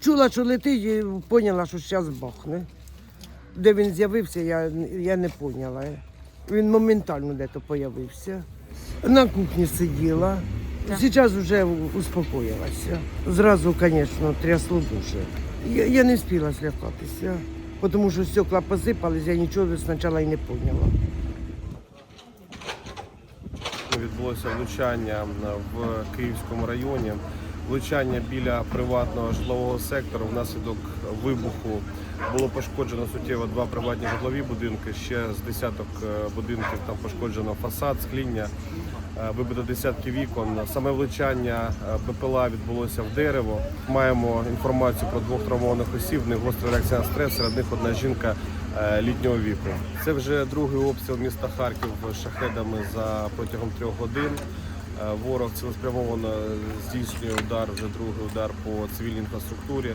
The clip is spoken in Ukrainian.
чула, що летить, і поняла, що зараз бахне. Де він з'явився, я, я не поняла. Він моментально десь появився. На кухні сиділа. Зараз вже успокоїлася. Зразу, звісно, трясло дуже. Я, я не встигла злякатися, тому що стекла посипались, я нічого спочатку і не поняла. Відбулося влучання в Київському районі. Влучання біля приватного житлового сектору. Внаслідок вибуху було пошкоджено суттєво два приватні житлові будинки. Ще з десяток е, будинків там пошкоджено фасад, скління, е, вибито десятки вікон. Саме влучання е, БПЛА відбулося в дерево. Маємо інформацію про двох травмованих осіб. Них гостра реакція на стрес. Серед них одна жінка літнього віку. Це вже другий обстріл міста Харків шахедами за протягом трьох годин. Е, Ворог цілеспрямовано здійснює удар, вже другий удар по цивільній інфраструктурі.